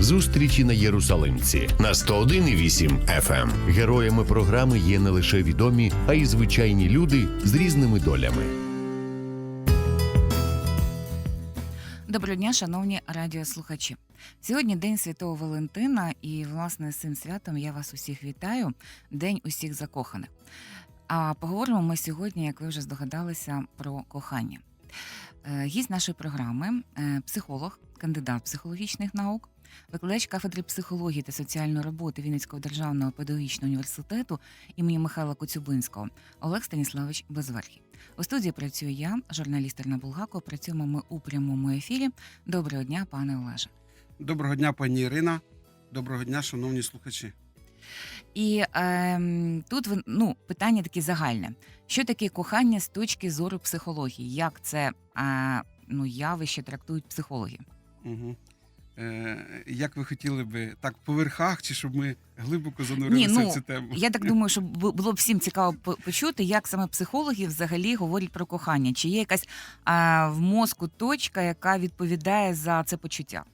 Зустрічі на Єрусалимці на 101,8 FM. Героями програми є не лише відомі, а й звичайні люди з різними долями. Доброго дня, шановні радіослухачі. Сьогодні День Святого Валентина, і власне з цим святом я вас усіх вітаю. День усіх закоханих. А поговоримо ми сьогодні, як ви вже здогадалися, про кохання. Е, Гість нашої програми е, психолог, кандидат психологічних наук, викладач кафедри психології та соціальної роботи Вінницького державного педагогічного університету імені Михайла Коцюбинського Олег Станіславович Безверхий. У студії працюю я, журналіст Терна Булгако. Працюємо ми у прямому ефірі. Доброго дня, пане Олеже. Доброго дня, пані Ірина. Доброго дня, шановні слухачі. І ем, тут ну, питання таке загальне: що таке кохання з точки зору психології? Як це е, ну, явище трактують психологи? Угу. Е, як ви хотіли би так по верхах, чи щоб ми глибоко Ні, занурилися ну, в цю тему? Я так думаю, що було б всім цікаво почути, як саме психологи взагалі говорять про кохання. Чи є якась е, в мозку точка, яка відповідає за це почуття?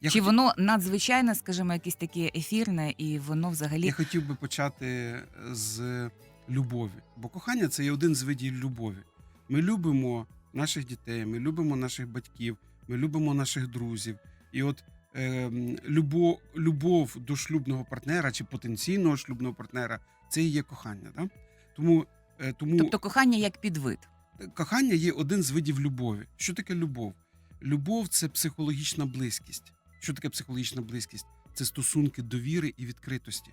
Я, Чи хотів, воно надзвичайне, скажімо, якесь таке ефірне, і воно взагалі я хотів би почати з любові, бо кохання це є один з видів любові. Ми любимо наших дітей, ми любимо наших батьків, ми любимо наших друзів. І от е, любов, любов до шлюбного партнера чи потенційного шлюбного партнера це і є кохання. Да? Тому, е, тому тобто кохання як підвид. кохання є один з видів любові. Що таке любов? Любов це психологічна близькість. Що таке психологічна близькість? Це стосунки довіри і відкритості.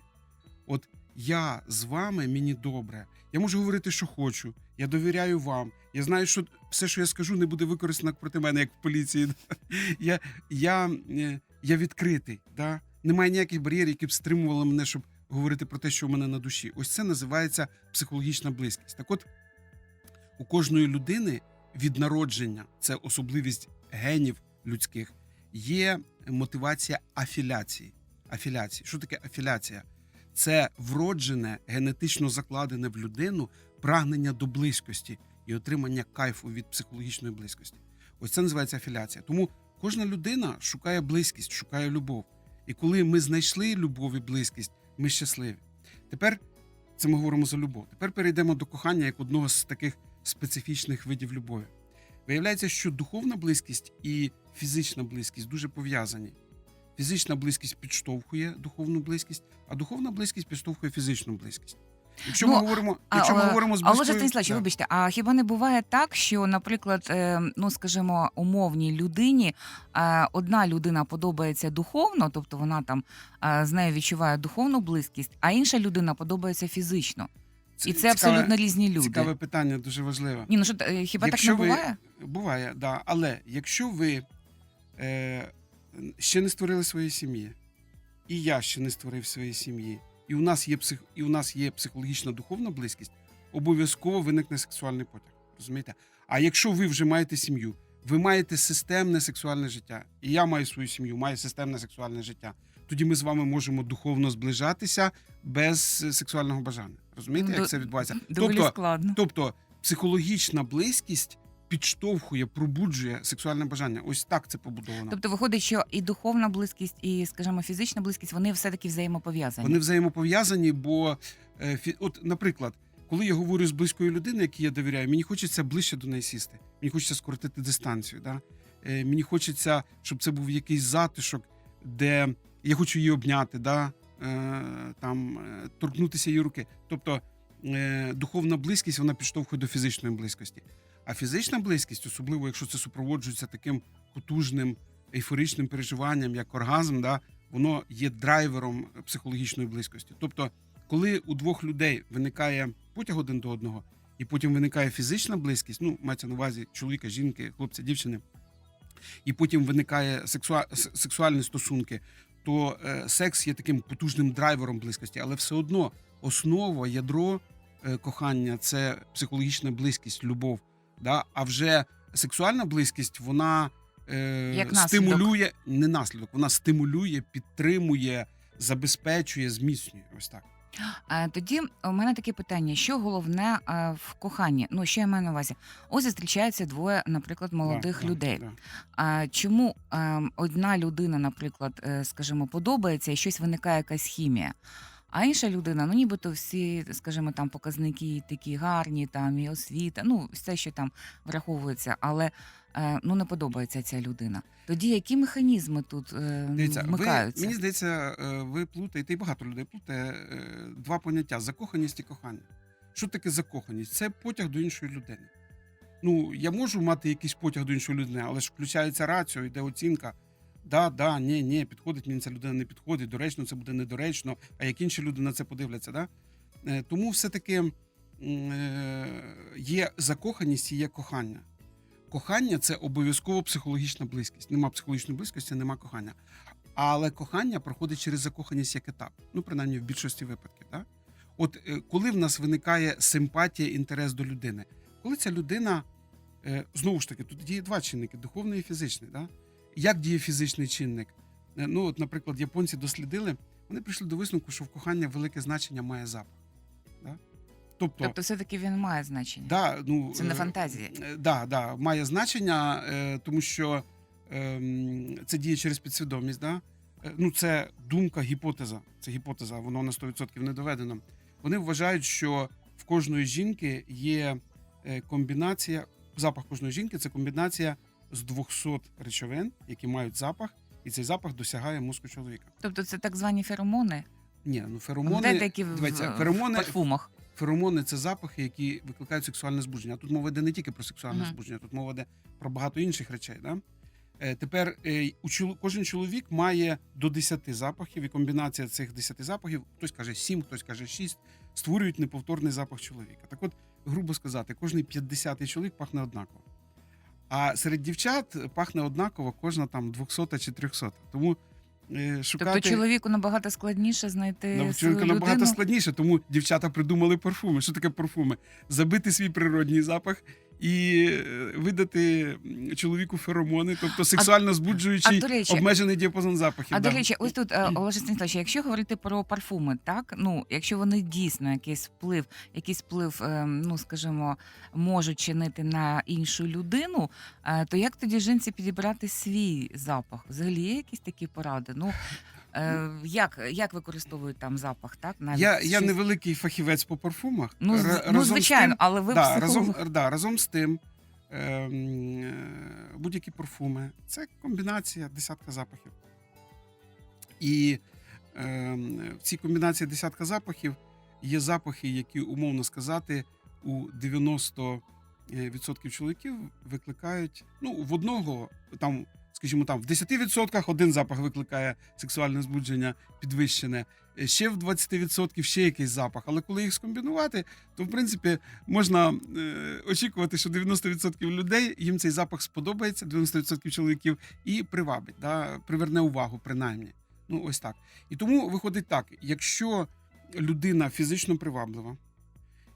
От я з вами, мені добре. Я можу говорити, що хочу. Я довіряю вам. Я знаю, що все, що я скажу, не буде використано проти мене, як в поліції. Я, я, е, я відкритий. Да? Немає ніяких бар'єрів, які б стримували мене, щоб говорити про те, що у мене на душі. Ось це називається психологічна близькість. Так от, у кожної людини від народження, це особливість генів людських, є мотивація афіляції. Афіляції. Що таке афіляція? Це вроджене, генетично закладене в людину прагнення до близькості і отримання кайфу від психологічної близькості. Ось це називається афіляція. Тому кожна людина шукає близькість, шукає любов. І коли ми знайшли любов і близькість, ми щасливі. Тепер це ми говоримо за любов. Тепер перейдемо до кохання як одного з таких специфічних видів любові. Виявляється, що духовна близькість і фізична близькість дуже пов'язані. Фізична близькість підштовхує духовну близькість, а духовна близькість підштовхує фізичну близькість. Якщо Ну, ми говоримо, якщо ми а, говоримо з А Олеже близькою... Станіславович, вибачте, а хіба не буває так, що, наприклад, е, ну скажімо, умовній людині е, одна людина подобається духовно, тобто вона там е, з нею відчуває духовну близькість, а інша людина подобається фізично, і це цікаве- абсолютно різні люди. Цікаве питання, дуже важливе. Ні, ну що хіба Якщо так не ви- буває? Буває, да. Але якщо ви е, ще не створили свої сім'ї, і я ще не створив своєї сім'ї, і у нас є псих, і у нас є психологічна духовна близькість, обов'язково виникне сексуальний потяг. Розумієте? А якщо ви вже маєте сім'ю, ви маєте системне сексуальне життя, і я маю свою сім'ю, маю системне сексуальне життя. Тоді ми з вами можемо духовно зближатися без сексуального бажання. Розумієте, як це відбувається? Доволі тобто, складно. Тобто психологічна близькість підштовхує, пробуджує сексуальне бажання. Ось так це побудовано. Тобто виходить, що і духовна близькість, і, скажімо, фізична близькість, вони все-таки взаємопов'язані. Вони взаємопов'язані, бо е, от, наприклад, коли я говорю з близькою людиною, якій я довіряю, мені хочеться ближче до неї сісти. Мені хочеться скоротити дистанцію. Да? Е, Мені хочеться, щоб це був якийсь затишок, де я хочу її обняти, да? е, там, торкнутися її руки. Тобто духовна близькість вона підштовхує до фізичної близькості. А фізична близькість, особливо якщо це супроводжується таким потужним ейфоричним переживанням, як оргазм, да, воно є драйвером психологічної близькості. Тобто, коли у двох людей виникає потяг один до одного, і потім виникає фізична близькість, ну мається на увазі чоловіка, жінки, хлопця, дівчини, і потім виникає сексуа... сексуальні стосунки, то е, секс є таким потужним драйвером близькості, але все одно основа, ядро е, кохання це психологічна близькість, любов. Да? А вже сексуальна близькість, вона е, Як наслідок. стимулює не наслідок, вона стимулює, підтримує, забезпечує, зміцнює. Ось так. Тоді у мене таке питання: що головне в коханні? Ну, що я маю на увазі? Ось зустрічаються двоє, наприклад, молодих Да, да, людей. да. А чому ем, одна людина, наприклад, е, скажімо, подобається і щось виникає якась хімія? А інша людина, ну нібито всі, скажімо, там показники такі гарні, там і освіта, ну все, що там враховується, але е, ну не подобається ця людина. Тоді які механізми тут е, Дивіться, ви, мені здається, е, ви плутаєте, і багато людей плутає два поняття: закоханість і кохання. Що таке закоханість? Це потяг до іншої людини. Ну, я можу мати якийсь потяг до іншої людини, але ж включається раціо, йде оцінка. Да, да, ні, ні, підходить мені ця людина, не підходить, доречно, це буде недоречно, а як інші люди на це подивляться. Да? Е, Тому все-таки е, є закоханість і є кохання. Кохання це обов'язково психологічна близькість. Нема психологічної близькості, нема кохання. Але кохання проходить через закоханість як етап. Ну, принаймні, в більшості випадків. Да? От е, коли в нас виникає симпатія, інтерес до людини, коли ця людина, знову ж таки, тут діє два чинники: духовний і фізичний. Да? Як діє фізичний чинник? Е, Ну, от, наприклад, японці дослідили, вони прийшли до висновку, що в кохання велике значення має запах. Да? Тобто, Тобто, все-таки він має значення. да, ну, Це не е, фантазія. Е, Да, да, має значення, е, тому що ем, це діє через підсвідомість. Да? Ну, це думка, гіпотеза. Це гіпотеза, воно на 100% не доведено. Вони вважають, що в кожної жінки є комбінація, запах кожної жінки це комбінація з 200 речовин, які мають запах, і цей запах досягає мозку чоловіка. Тобто це так звані феромони, Ні, ну феромони, Де такі в, дивіться, в феромони, парфумах. Феромони це запахи, які викликають сексуальне збудження. А тут мова йде не тільки про сексуальне Мгм. збудження, тут мова йде про багато інших речей. Да? Е, тепер е, кожен чоловік має до 10 запахів, і комбінація цих 10 запахів, хтось каже 7, хтось каже 6, створюють неповторний запах чоловіка. Так от, грубо сказати, кожний 50-й чоловік пахне однаково. А серед дівчат пахне однаково кожна там 200 чи 300. Тому е, шукати... Тобто чоловіку набагато складніше знайти На свою людину. набагато складніше, тому дівчата придумали парфуми. Що таке парфуми? Забити свій природній запах і е, видати чоловіку феромони, тобто сексуально А збуджуючий до речі, обмежений діапазон запахів. а да. до речі, ось тут е, Олеже Станіславович, якщо говорити про парфуми, так ну якщо вони дійсно якийсь вплив, якийсь вплив, е, ну скажімо, можуть чинити на іншу людину, то як тоді жінці підібрати свій запах? Взагалі є якісь такі поради? Ну е, як, як використовують там запах? Так навіть я, я щось- невеликий фахівець по парфумах. ну, з- Ра- ну разом з звичайно, тим- але ви да, психолог. разом, да, разом з тим, ем, е, будь-які парфуми це комбінація десятка запахів. І ем, в цій комбінації десятка запахів є запахи, які, умовно сказати, у 90% чоловіків викликають. Ну, в одного там, скажімо, там в 10% один запах викликає сексуальне збудження підвищене. е, Ще в 20% ще якийсь запах. Але коли їх скомбінувати, то в принципі можна е, очікувати, що 90% людей їм цей запах сподобається, 90% чоловіків і привабить, да, приверне увагу, принаймні. Ну, ось так. І тому виходить так: якщо людина фізично приваблива,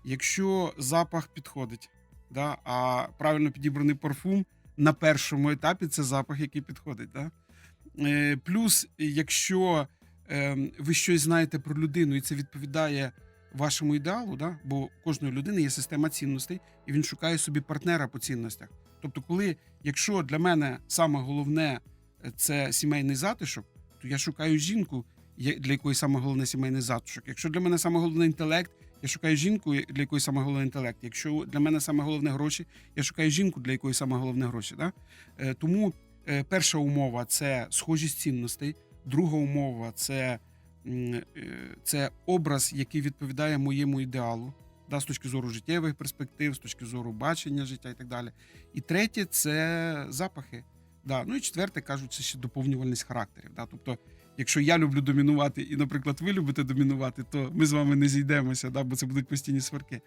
якщо запах підходить, да, а правильно підібраний парфум на першому етапі це запах, який підходить. Да? Е, плюс, якщо е, ви щось знаєте про людину, і це відповідає вашому ідеалу, да? бо у кожної людини є система цінностей, і він шукає собі партнера по цінностях. Тобто, коли, якщо для мене саме головне е, це сімейний затишок, то я шукаю жінку, для якої саме головне сімейний затишок. Якщо для мене саме головне інтелект, я шукаю жінку, для якої саме головне інтелект. Якщо для мене саме головне гроші, я шукаю жінку, для якої саме головне гроші. Да? Е, тому е, перша умова це схожість цінностей, друга умова це, е, це образ, який відповідає моєму ідеалу. Да, з точки зору життєвих перспектив, з точки зору бачення життя і так далі. І третє це запахи. Да. Ну і четверте кажуть, це ще доповнювальність характерів. Да. Тобто, якщо я люблю домінувати, і, наприклад, ви любите домінувати, то ми з вами не зійдемося, да, бо це будуть постійні сварки.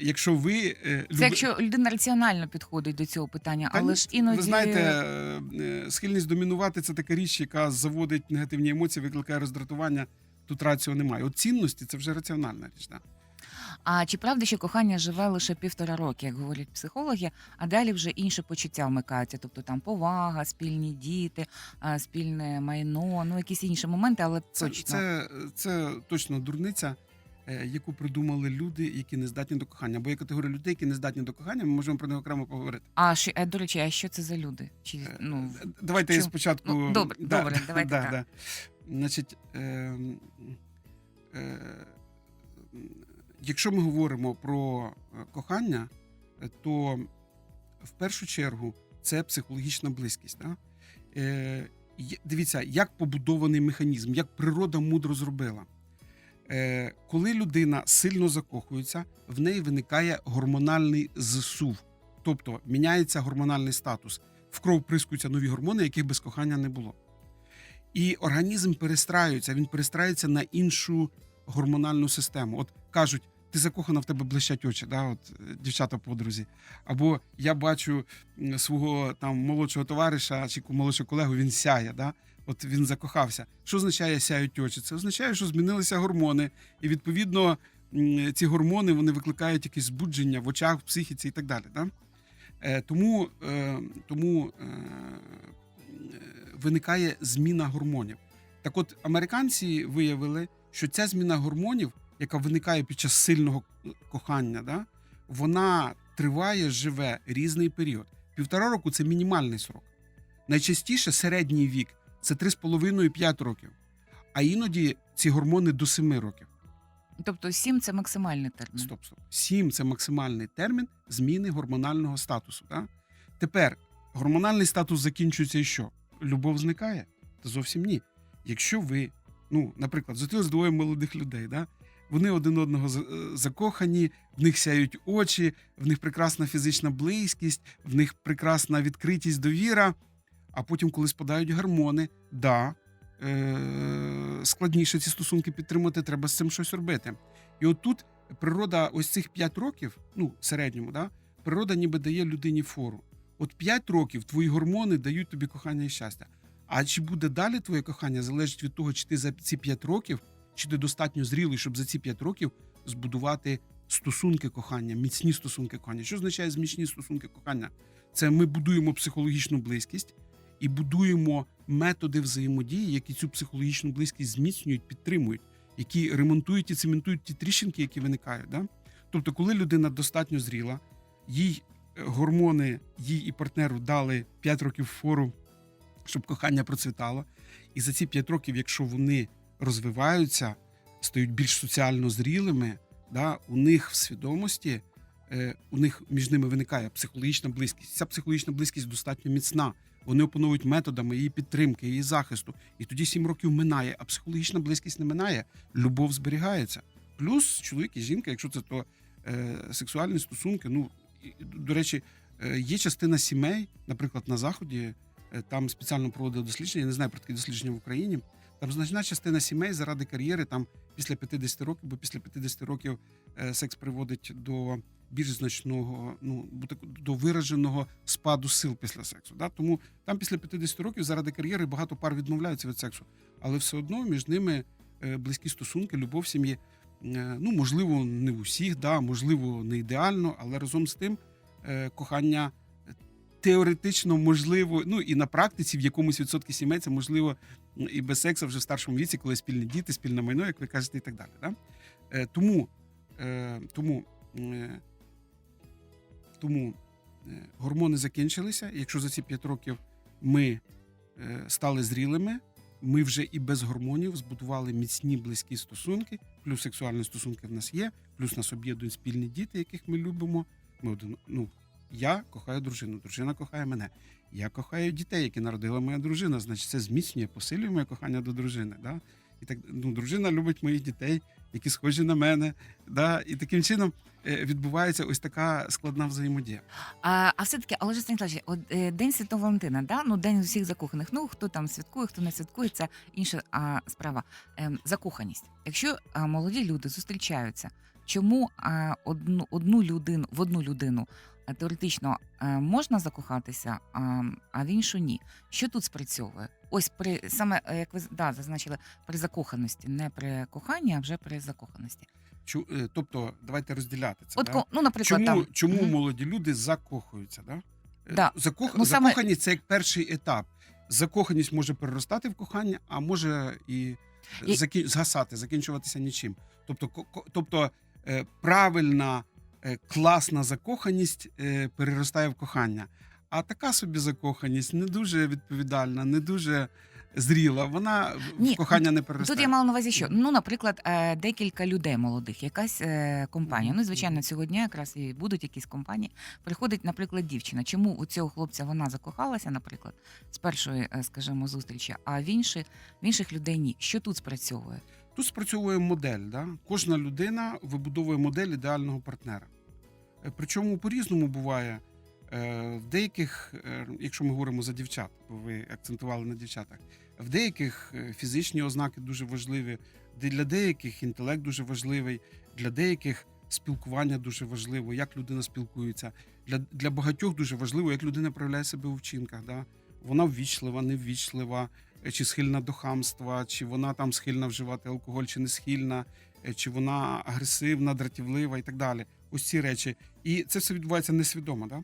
Якщо ви е, Це якщо людина раціонально підходить до цього питання, Та але ні, ж іноді Ви знаєте, е, е, схильність домінувати це така річ, яка заводить негативні емоції, викликає роздратування. Тут раціо немає. От цінності це вже раціональна річ. Да. А чи правда, що кохання живе лише півтора роки, як говорять психологи, а далі вже інші почуття вмикаються, тобто там повага, спільні діти, а, спільне майно, ну якісь інші моменти, але Це, точно. це, це точно дурниця. е, яку придумали люди, які не здатні до кохання. Бо є категорія людей, які не здатні до кохання, ми можемо про них окремо поговорити. А ще е, до речі, а що це за люди? Чи Е, ну Давайте я спочатку. Ну, добре, добре, давайте да, так. Да. Значить, е, е, якщо ми говоримо про е, кохання, е, то в першу чергу це психологічна близькість. Да? Е, дивіться, як побудований механізм, як природа мудро зробила. Коли людина сильно закохується, в неї виникає гормональний зсув, тобто міняється гормональний статус. В кров прискуються нові гормони, яких без кохання не було. І організм перестраюється, він перестраюється на іншу гормональну систему. От кажуть, ти закохана в тебе блищать очі, да, от е, дівчата подрузі. Або я бачу свого там молодшого товариша чи молодшого колегу, він сяє. Да? От він закохався. Що означає сяють очі? Це означає, що змінилися гормони, і відповідно ці гормони вони викликають якесь збудження в очах, в психіці і так далі. Да? Е, тому е, тому виникає зміна гормонів. Так от, американці виявили, що ця зміна гормонів, яка виникає під час сильного кохання, да, вона триває, живе різний період. Півтора року це мінімальний срок. Найчастіше середній вік це 3,5-5 років. А іноді ці гормони до 7 років. тобто сім це максимальний термін. Стоп, стоп. 7 це максимальний термін зміни гормонального статусу. Да? Тепер гормональний статус закінчується і що? Любов зникає? Та зовсім ні. Якщо ви, ну, наприклад, зустрілись двоє молодих людей, да? Вони один одного е, закохані, в них сяють очі, в них прекрасна фізична близькість, в них прекрасна відкритість, довіра. А потім, коли спадають гормони, да, е- складніше ці стосунки підтримати, треба з цим щось робити. І отут природа ось цих 5 років, ну, в середньому, да, природа ніби дає людині фору. От 5 років твої гормони дають тобі кохання і щастя. А чи буде далі твоє кохання, залежить від того, чи ти за ці 5 років, чи ти достатньо зрілий, щоб за ці 5 років збудувати стосунки кохання, міцні стосунки кохання. Що означає зміцні стосунки кохання? Це ми будуємо психологічну близькість і будуємо методи взаємодії, які цю психологічну близькість зміцнюють, підтримують, які ремонтують і цементують ті тріщинки, які виникають. Да? Тобто, коли людина достатньо зріла, їй е, гормони, їй і партнеру дали 5 років фору, щоб кохання процвітало. І за ці 5 років, якщо вони розвиваються, стають більш соціально зрілими, да, у них в свідомості, е, у них між ними виникає психологічна близькість. Ця психологічна близькість достатньо міцна. Вони опановують методами її підтримки, її захисту. І тоді 7 років минає, а психологічна близькість не минає, любов зберігається. Плюс чоловік і жінка, якщо це то е, сексуальні стосунки, ну до речі, е, є частина сімей, наприклад, на заході, е, там спеціально проводили дослідження. Я не знаю про такі дослідження в Україні. Там значна частина сімей заради кар'єри, там після 50 років, бо після 50 років е, секс приводить до більш значного, ну до вираженого спаду сил після сексу. Да? Тому там після 50 років заради кар'єри багато пар відмовляються від сексу, але все одно між ними е, близькі стосунки, любов сім'ї. Е, Ну, можливо, не в усіх, да, можливо, не ідеально, але разом з тим кохання теоретично можливо, ну і на практиці в якомусь відсотку сімей це можливо і без сексу вже в старшому віці, коли спільні діти, спільне майно, як ви кажете, і так далі. Да? Е, Тому, е, тому, е, тому е, гормони закінчилися. Якщо за ці 5 років ми е, стали зрілими, ми вже і без гормонів збудували міцні близькі стосунки, плюс сексуальні стосунки в нас є, плюс нас об'єднують спільні діти, яких ми любимо. Ми один, ну, я кохаю дружину, дружина кохає мене. Я кохаю дітей, які народила моя дружина. Значить, це зміцнює, посилює моє кохання до дружини. Да? І так, ну, дружина любить моїх дітей, які схожі на мене. Да? І таким чином е, відбувається ось така складна взаємодія. А, а все-таки, але ж Станіславович, от е, День Святого Валентина, да? ну день усіх закоханих. Ну хто там святкує, хто не святкує, це інша а, справа. Ем, закоханість. Якщо а, молоді люди зустрічаються, чому а, одну, одну людину в одну людину теоретично можна закохатися, а, в іншу ні? Що тут спрацьовує? Ось при саме е, як ви да, зазначили, при закоханості, не при коханні, а вже при закоханості. Чу, е, тобто, давайте розділяти це. От да? ну, наприклад, Чому, там чому молоді люди закохуються? Да? Е, Да. Закох... Ну, саме- Закоханість це як перший етап. Закоханість може переростати в кохання, а може і І- закі... згасати, закінчуватися нічим. Тобто, ко- тобто е, правильна, е, класна закоханість е, переростає в кохання. А така собі закоханість не дуже відповідальна, не дуже зріла. Вона Ні, в кохання не переростає. Тут я мала на увазі, що ну, наприклад, е, декілька людей молодих, якась е, компанія. Ну, звичайно, цього дня якраз і будуть якісь компанії. Приходить, наприклад, дівчина. Чому у цього хлопця вона закохалася, наприклад, з першої, е, скажімо, зустрічі, а в інші в інших людей ні. Що тут спрацьовує? Тут спрацьовує модель. Да? Кожна людина вибудовує модель ідеального партнера. Причому по-різному буває. Е, В деяких, е, якщо ми говоримо за дівчат, бо ви акцентували на дівчатах, в деяких е, фізичні ознаки дуже важливі, для деяких інтелект дуже важливий, для деяких спілкування дуже важливо, як людина спілкується. Для, для багатьох дуже важливо, як людина проявляє себе у вчинках. Да? Вона ввічлива, неввічлива, чи схильна до хамства, чи вона там схильна вживати алкоголь, чи не схильна, чи вона агресивна, дратівлива і так далі. Ось ці речі. І це все відбувається несвідомо. Да?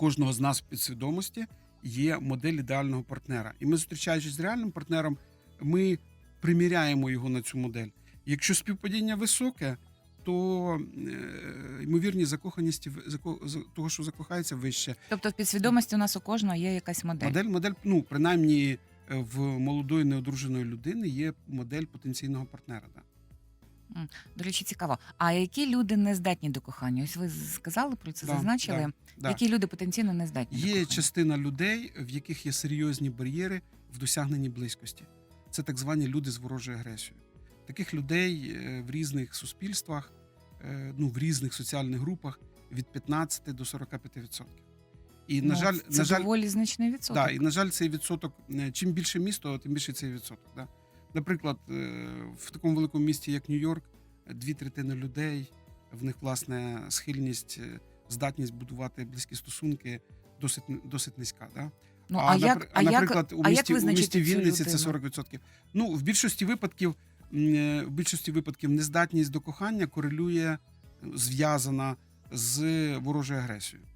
Кожного з нас в підсвідомості є модель ідеального партнера. І ми, зустрічаючись з реальним партнером, ми приміряємо його на цю модель. Якщо співпадіння високе, то е, ймовірність закоханості в- зако- за- того, що закохається вище. Тобто, в підсвідомості у нас у кожного є якась модель. Модель, модель, ну принаймні е, в молодої неодруженої людини є модель потенційного партнера. Да. До речі, цікаво. А які люди не здатні до кохання? Ось ви сказали про це, Да, зазначили. Да. Які люди потенційно не здатні до Є кохання? частина людей, в яких є серйозні бар'єри в досягненні близькості. Це так звані люди з ворожою агресією. Таких людей е, в різних суспільствах, е, ну в різних соціальних групах від 15 до 45%. І на Ну, жаль, це на жаль, доволі значний відсоток. Да, і на жаль, цей відсоток е, чим більше місто, тим більше цей відсоток. Да. Наприклад, е, в такому великому місті, як Нью-Йорк, дві третини людей в них власне схильність, е, здатність будувати близькі стосунки досить досить низька. Да. Ну а, як, а як, наприклад, у а як місті, у місті Вінниці це людину? 40%. Ну в більшості випадків, е, в більшості випадків нездатність до кохання корелює, зв'язана з ворожою агресією.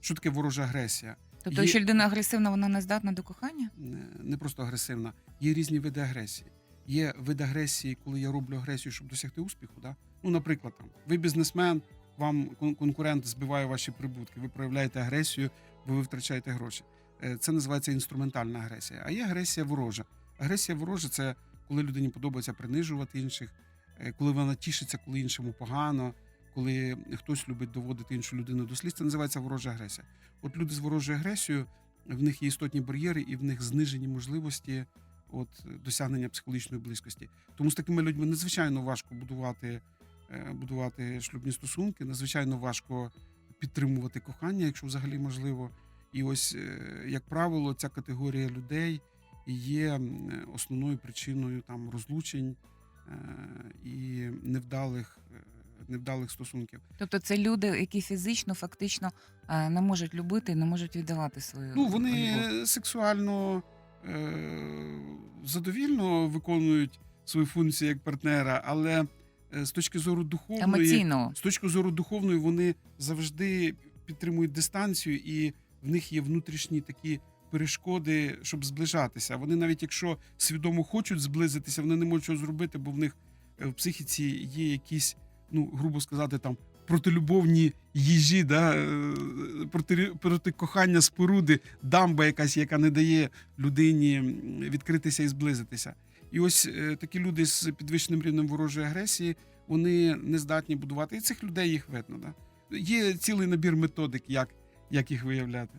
Що таке ворожа агресія? Тобто, якщо людина агресивна, вона не здатна до кохання? не- не просто агресивна. Є різні види агресії. Є вид агресії, коли я роблю агресію, щоб досягти успіху. Да? Ну, наприклад, там ви бізнесмен, вам кон- конкурент збиває ваші прибутки, ви проявляєте агресію, бо ви втрачаєте гроші. Е, Це називається інструментальна агресія. А є агресія ворожа. Агресія ворожа це коли людині подобається принижувати інших, е, коли вона тішиться, коли іншому погано, коли хтось любить доводити іншу людину до сліз. Це називається ворожа агресія. От люди з ворожою агресією в них є істотні бар'єри і в них знижені можливості от, досягнення психологічної близькості. Тому з такими людьми надзвичайно важко будувати, е, будувати шлюбні стосунки, надзвичайно важко підтримувати кохання, якщо взагалі можливо. І ось, е, як правило, ця категорія людей є основною причиною там розлучень е, і невдалих, невдалих стосунків. Тобто це люди, які фізично, фактично е, не можуть любити, не можуть віддавати свою Ну, вони любов. сексуально е, задовільно виконують свою функцію як партнера, але е, з точки зору духовної, емоційно. з точки зору духовної, вони завжди підтримують дистанцію, і в них є внутрішні такі перешкоди, щоб зближатися. Вони навіть якщо свідомо хочуть зблизитися, вони не можуть цього зробити, бо в них в психіці є якісь, ну грубо сказати, там. Протилюбовні їжі, да, е, проти, проти кохання споруди, дамба якась, яка не дає людині відкритися і зблизитися. І ось е, такі люди з підвищеним рівнем ворожої агресії, вони не здатні будувати. І цих людей їх видно. Да? Є цілий набір методик, як, як їх виявляти.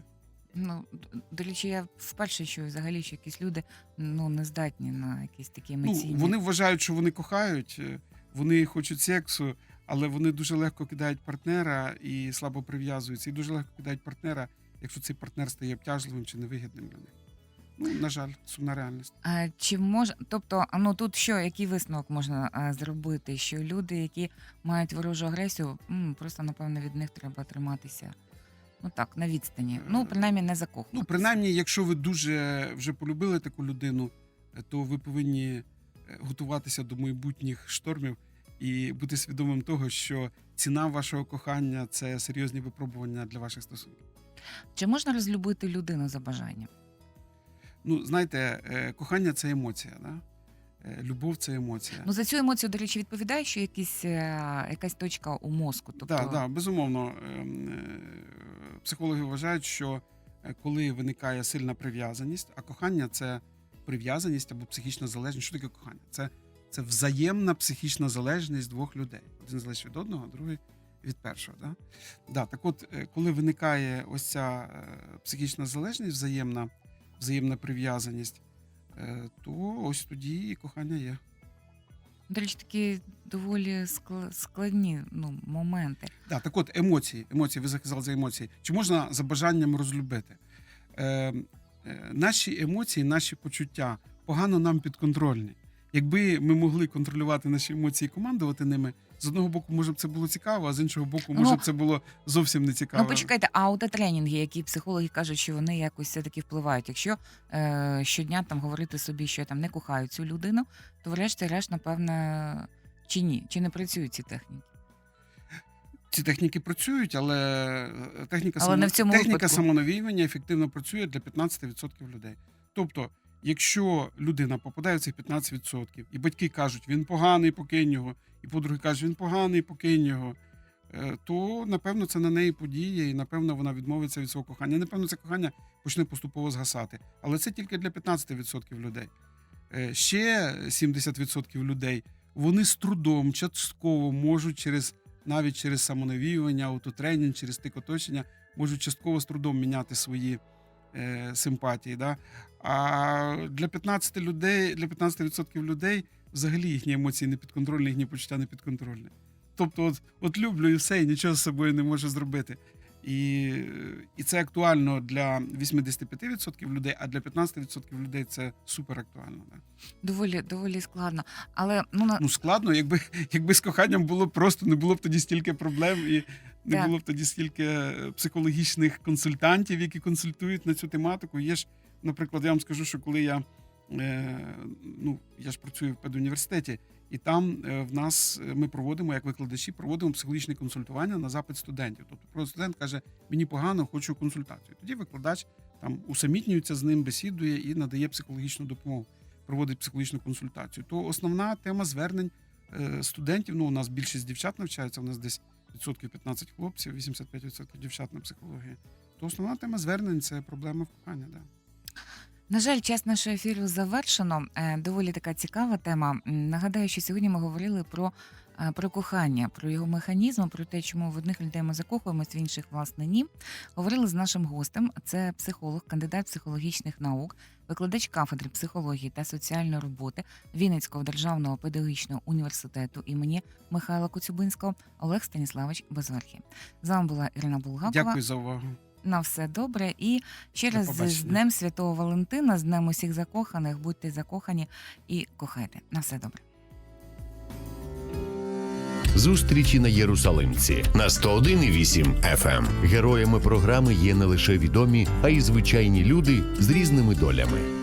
Ну, до речі, я вперше чую взагалі, що якісь люди ну, не здатні на якісь такі Ну, вони вважають, що вони кохають, е, вони хочуть сексу, але вони дуже легко кидають партнера і слабо прив'язуються. І дуже легко кидають партнера, якщо цей партнер стає обтяжливим чи невигідним для них. Ну, на жаль, сумна реальність. А, чи може, тобто, ну тут що, який висновок можна а, зробити? Що люди, які мають ворожу агресію, м, просто напевно від них треба триматися. Ну так, на відстані. Ну, принаймні, не закохуватися. Ну, принаймні, якщо ви дуже вже полюбили таку людину, е, то ви повинні е, готуватися до майбутніх штормів і бути свідомим того, що ціна вашого кохання це серйозні випробування для ваших стосунків. Чи можна розлюбити людину за бажанням? Ну, знаєте, е, кохання це емоція. Да? Е, Любов це емоція. Ну за цю емоцію, до речі, відповідає, що якісь, е, якась точка у мозку. Тобто, Так, да, безумовно. Ем, Психологи вважають, що коли виникає сильна прив'язаність, а кохання це прив'язаність або психічна залежність. Що таке кохання? Це, це взаємна психічна залежність двох людей. Один залежить від одного, а другий від першого. Да? Да, так от, е, коли виникає ось ця е, психічна залежність, взаємна, взаємна прив'язаність, е, то ось тоді і кохання є. До речі, такі доволі складні ну, моменти. Да, так от емоції. Емоції, ви сказали за емоції. Чи можна за бажанням розлюбити? Е, е, наші емоції, наші почуття погано нам підконтрольні. Якби ми могли контролювати наші емоції і командувати ними, з одного боку, може б це було цікаво, а з іншого боку, може Ну, б це було зовсім не цікаво. Ну, почекайте, а аутотренінги, які психологи кажуть, що вони якось все-таки впливають. Якщо е, щодня там говорити собі, що я там не кохаю цю людину, то врешті-решт, напевне, чи ні? Чи не працюють ці техніки? Ці техніки працюють, але е, техніка, Але не в цьому техніка випадку. самонавіювання ефективно працює для 15% людей. Тобто, якщо людина попадає в цих 15%, і батьки кажуть, він поганий, покинь його, і подруги кажуть, він поганий, покинь його, е, то напевно це на неї подіє, і напевно вона відмовиться від свого кохання. Напевно, це кохання почне поступово згасати. Але це тільки для 15% людей. Е, Ще 70% людей вони з трудом частково можуть через навіть через самонавіювання, аутотренінг, через тик оточення можуть частково з трудом міняти свої е, симпатії. Да? А для 15 людей, для 15% людей взагалі їхні емоції не підконтрольні, їхні почуття не підконтрольні. Тобто, от, от люблю і все, і нічого з собою не можу зробити. І, і це актуально для 85% людей, а для 15% людей це супер актуально. Да? Доволі, доволі складно. Але ну, на... Ну складно, якби, якби з коханням було просто, не було б тоді стільки проблем і не Так. було б тоді стільки е, психологічних консультантів, які консультують на цю тематику. Є ж, наприклад, я вам скажу, що коли я е, ну я ж працюю в педуніверситеті, і там е, в нас е, ми проводимо як викладачі, проводимо психологічне консультування на запит студентів. Тобто, просто студент каже: мені погано, хочу консультацію. Тоді викладач там усамітнюється з ним, бесідує і надає психологічну допомогу, проводить психологічну консультацію. То основна тема звернень е, студентів. Ну, у нас більшість дівчат навчаються, у нас десь відсотків 15 хлопців, 85% дівчат на психології. То основна тема звернень це проблема в коханні. Да. На жаль, час нашого ефіру завершено. Е, Доволі така цікава тема. Нагадаю, що сьогодні ми говорили про, е, про кохання, про його механізм, про те, чому в одних людей ми закохуємось, в інших власне ні. Говорили з нашим гостем. Це психолог, кандидат психологічних наук, викладач кафедри психології та соціальної роботи Вінницького державного педагогічного університету імені Михайла Коцюбинського Олег Станіславович Безверхий. З вами була Ірина Булгакова. Дякую за увагу. На все добре. І через з. Днем Святого Валентина, з Днем усіх закоханих, будьте закохані і кохайте. На все добре. Зустрічі на Єрусалимці на 101,8 FM. Героями програми є не лише відомі, а й звичайні люди з різними долями.